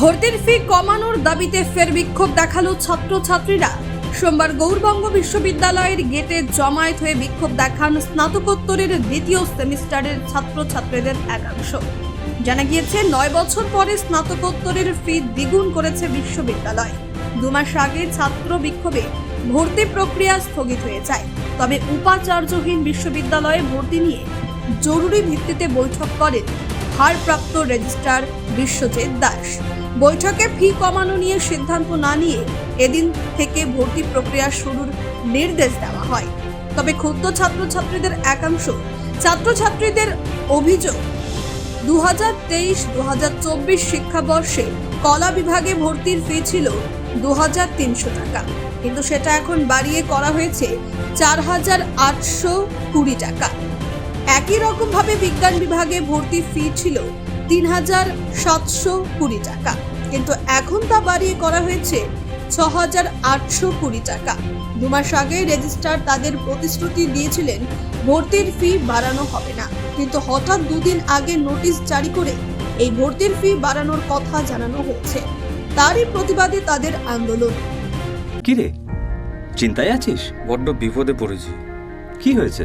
ভর্তির ফি কমানোর দাবিতে ফের বিক্ষোভ দেখাল ছাত্রছাত্রীরা। সোমবার গৌরবঙ্গ বিশ্ববিদ্যালয়ের গেটে জমায়েত হয়ে বিক্ষোভ দেখান স্নাতকোত্তরের দ্বিতীয় সেমিস্টারের ছাত্রছাত্রীদের একাংশ। জানা গিয়েছে, নয় বছর পরে স্নাতকোত্তরের ফি দ্বিগুণ করেছে বিশ্ববিদ্যালয়। দু মাস আগে ছাত্র বিক্ষোভে ভর্তি প্রক্রিয়া স্থগিত হয়ে যায়। তবে উপাচার্যহীন বিশ্ববিদ্যালয়ে ভর্তি নিয়ে জরুরি ভিত্তিতে বৈঠক করেন ভারপ্রাপ্ত রেজিস্ট্রার বিশ্বজিৎ দাস। বৈঠকে ফি কমানো নিয়ে সিদ্ধান্ত না নিয়ে এদিন থেকে ভর্তি প্রক্রিয়া শুরুর নির্দেশ দেওয়া হয়। তবে ক্ষুদ্র ছাত্রছাত্রীদের একাংশ, ছাত্রছাত্রীদের অভিযোগ দু হাজার তেইশ দু হাজার চব্বিশ শিক্ষাবর্ষে কলা বিভাগে ভর্তির ফি ছিল দু হাজার তিনশো টাকা। কিন্তু সেটা এখন বাড়িয়ে করা হয়েছে চার হাজার আটশো কুড়ি টাকা। একই রকমভাবে বিজ্ঞান বিভাগে ভর্তি ফি ছিল তিন হাজার সাতশো কুড়ি টাকা। কিন্তু এখন তা বাড়িয়ে করা হয়েছে ছ হাজার আটশো কুড়ি টাকা। দু মাস আগে রেজিস্ট্রার তাদের প্রতিশ্রুতি দিয়েছিলেন ভর্তির ফি বাড়ানো হবে না। কিন্তু হঠাৎ দুদিন আগে নোটিশ জারি করে এই ভর্তির ফি বাড়ানোর কথা জানানো হয়েছে। তারই প্রতিবাদে তাদের আন্দোলন। কি রে চিন্তায় আছিস? বড্ড বিপদে পড়েছি। কি হয়েছে?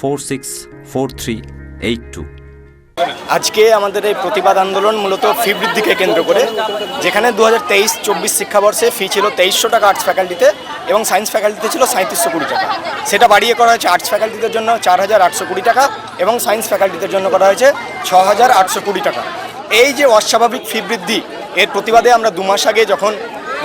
four six four three eight two. আজকে আমাদের এই প্রতিবাদ আন্দোলন মূলত ফি বৃদ্ধিকে কেন্দ্র করে, যেখানে দু হাজার তেইশ, চব্বিশ শিক্ষাবর্ষে ফি ছিল তেইশশো টাকা আর্টস ফ্যাকাল্টিতে এবং সায়েন্স ফ্যাকাল্টিতে ছিল সাঁত্রিশশো কুড়ি টাকা। সেটা বাড়িয়ে করা হয়েছে আর্টস ফ্যাকাল্টিদের জন্য চার হাজার আটশো কুড়ি টাকা এবং সায়েন্স ফ্যাকাল্টিদের জন্য করা হয়েছে ছ হাজার আটশো কুড়ি টাকা। এই যে অস্বাভাবিক ফি বৃদ্ধি, এর প্রতিবাদে আমরা দু মাস আগে যখন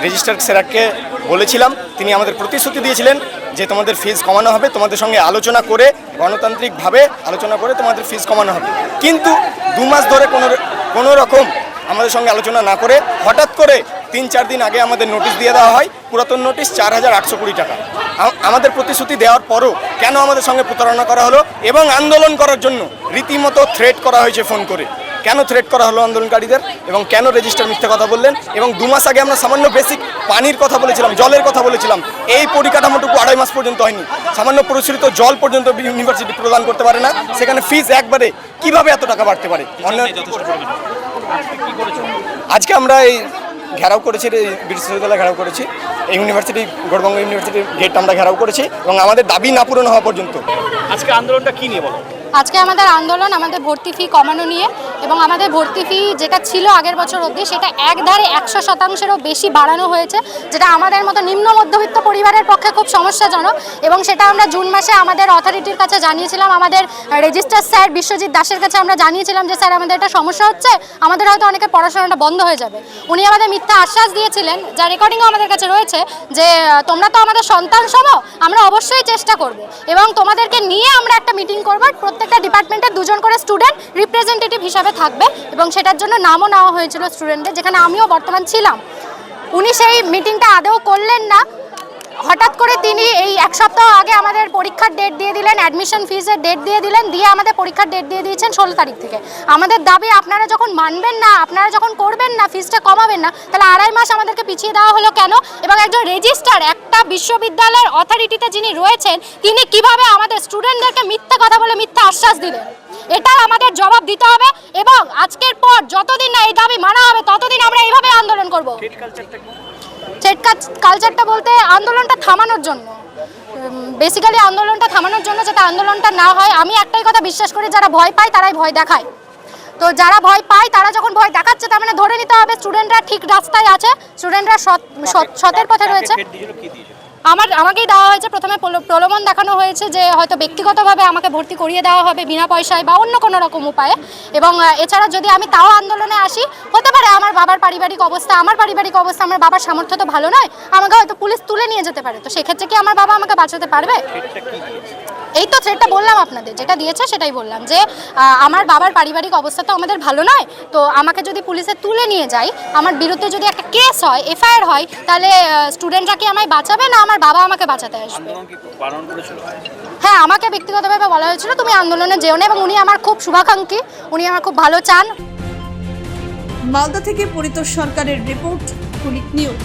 রেজিস্টার স্যারকে বলেছিলাম, তিনি আমাদের প্রতিশ্রুতি দিয়েছিলেন যে তোমাদের ফিজ কমানো হবে, তোমাদের সঙ্গে আলোচনা করে, গণতান্ত্রিকভাবে আলোচনা করে তোমাদের ফিজ কমানো হবে। কিন্তু দু মাস ধরে কোনো কোনো রকম আমাদের সঙ্গে আলোচনা না করে হঠাৎ করে তিন চার দিন আগে আমাদের নোটিশ দিয়ে দেওয়া হয়, পুরাতন নোটিশ চার হাজার আটশো কুড়ি টাকা। আমাদের প্রতিশ্রুতি দেওয়ার পরও কেন আমাদের সঙ্গে প্রতারণা করা হলো এবং আন্দোলন করার জন্য রীতিমতো থ্রেট করা হয়েছে ফোন করে? কেন থ্রেট করা হলো আন্দোলনকারীদের এবং কেন রেজিস্টার মিথ্যে কথা বললেন এবং দু মাস আগে আমরা সামান্য বেসিক পানির কথা বলেছিলাম জলের কথা বলেছিলাম। এই পরিকাঠামোটুকু আড়াই মাস পর্যন্ত হয়নি। সামান্য পরিচালিত জল পর্যন্ত ইউনিভার্সিটি প্রদান করতে পারে না। সেখানে ফিস একবারে কীভাবে এত টাকা বাড়তে পারে? আজকে আমরা এই ঘেরাও করেছি বিশ্ববিদ্যালয় ঘেরাও করেছি। এই ইউনিভার্সিটি গৌরবঙ্গ ইউনিভার্সিটির গেট আমরা ঘেরাও করেছি এবং আমাদের দাবি না পূরণ হওয়া পর্যন্ত। আজকে আন্দোলনটা কী নিয়ে বলো? আজকে আমাদের আন্দোলন, আমাদের ভর্তি ফি কমানো নিয়ে এবং আমাদের ভর্তি ফি যেটা ছিল আগের বছর অবধি, সেটা একধারে একশো শতাংশেরও বেশি বাড়ানো হয়েছে, যেটা আমাদের মতো নিম্ন মধ্যবিত্ত পরিবারের পক্ষে খুব সমস্যাজনক এবং সেটা আমরা জুন মাসে আমাদের অথরিটির কাছে জানিয়েছিলাম, আমাদের রেজিস্টার স্যার বিশ্বজিৎ দাসের কাছে আমরা জানিয়েছিলাম যে, স্যার, আমাদের একটা সমস্যা হচ্ছে, আমাদের হয়তো অনেকে পড়াশোনাটা বন্ধ হয়ে যাবে। উনি আমাদের মিথ্যা আশ্বাস দিয়েছিলেন, যা রেকর্ডিংও আমাদের কাছে রয়েছে যে, তোমরা তো আমাদের সন্তান সম, আমরা অবশ্যই চেষ্টা করব এবং তোমাদেরকে নিয়ে আমরা একটা মিটিং করব। ডিপার্টমেন্টের দুজন করে স্টুডেন্ট রিপ্রেজেন্টেটিভ হিসাবে থাকবে এবং সেটার জন্য নামও নেওয়া হয়েছিল স্টুডেন্টদের, যেখানে আমিও বর্তমান ছিলাম। উনি সেই মিটিংটা আদৌ করলেন না। হঠাৎ করে তিনি এই এক সপ্তাহ আগে আমাদের পরীক্ষার ডেট দিয়ে দিলেন অ্যাডমিশন ফিজের ডেট দিয়ে দিলেন, দিয়ে আমাদের পরীক্ষার ডেট দিয়ে দিয়েছেন ষোলো তারিখ থেকে। আমাদের দাবি, আপনারা যখন মানবেন না, আপনারা যখন করবেন না ফিজটা কমাবেন না, তাহলে আড়াই মাস আমাদেরকে পিছিয়ে দেওয়া হলো কেন? এবং একজন রেজিস্টার একটা বিশ্ববিদ্যালয়ের অথরিটিতে যিনি রয়েছেন, তিনি কীভাবে আমাদের স্টুডেন্টদেরকে মিথ্যা কথা বলে মিথ্যা আশ্বাস দিলেন। এটার আমাদের জবাব দিতে হবে এবং আজকের পর যতদিন না এই দাবি মানা হবে ততদিন আমরা এইভাবে আন্দোলন করব। কালচারটা বলতে আন্দোলনটা থামানোর জন্য। বেসিক্যালি আন্দোলনটা থামানোর জন্য যাতে আন্দোলনটা না হয় আমি একটাই কথা বিশ্বাস করি যারা ভয় পায় তারাই ভয় দেখায়। তো যারা ভয় পায় তারা যখন ভয় দেখাচ্ছে তার মানে ধরে নিতে হবে স্টুডেন্টরা ঠিক রাস্তায় আছে স্টুডেন্টরা সতের পথে রয়েছে। আমার, আমাকেই দেওয়া হয়েছে। প্রথমে প্রলো- প্রলোভন দেখানো হয়েছে যে হয়তো ব্যক্তিগতভাবে আমাকে ভর্তি করিয়ে দেওয়া হবে বিনা পয়সায় বা অন্য কোনো রকম উপায়ে। এবং এছাড়া যদি আমি তাও আন্দোলনে আসি, হতে পারে আমার বাবার পারিবারিক অবস্থা, আমার পারিবারিক অবস্থা, আমার বাবার সামর্থ্য তো ভালো নয়, আমাকে হয়তো পুলিশ তুলে নিয়ে যেতে পারে। তো সেক্ষেত্রে কি আমার বাবা আমাকে বাঁচাতে পারবে? এই তো থ্রেটটা বললাম আপনাদের যেটা দিয়েছে সেটাই বললাম যে আমার বাবার পারিবারিক অবস্থা তো আমাদের ভালো নয় তো আমাকে যদি পুলিশে তুলে নিয়ে যায় আমার বিরুদ্ধে যদি একটা কেস হয় এফআইআর হয় তাহলে স্টুডেন্টরা কি আমায় বাঁচাবে না আমার বাবা আমাকে বাঁচাতে আসবে? হ্যাঁ আমাকে ব্যক্তিগতভাবে বলা হয়েছিল তুমি আন্দোলনে যেও না এবং উনি আমার খুব শুভাকাঙ্ক্ষী উনি আমার খুব ভালো চান। মালদা থেকে পরিতোষ সরকারের রিপোর্ট কুলিক নিউজ।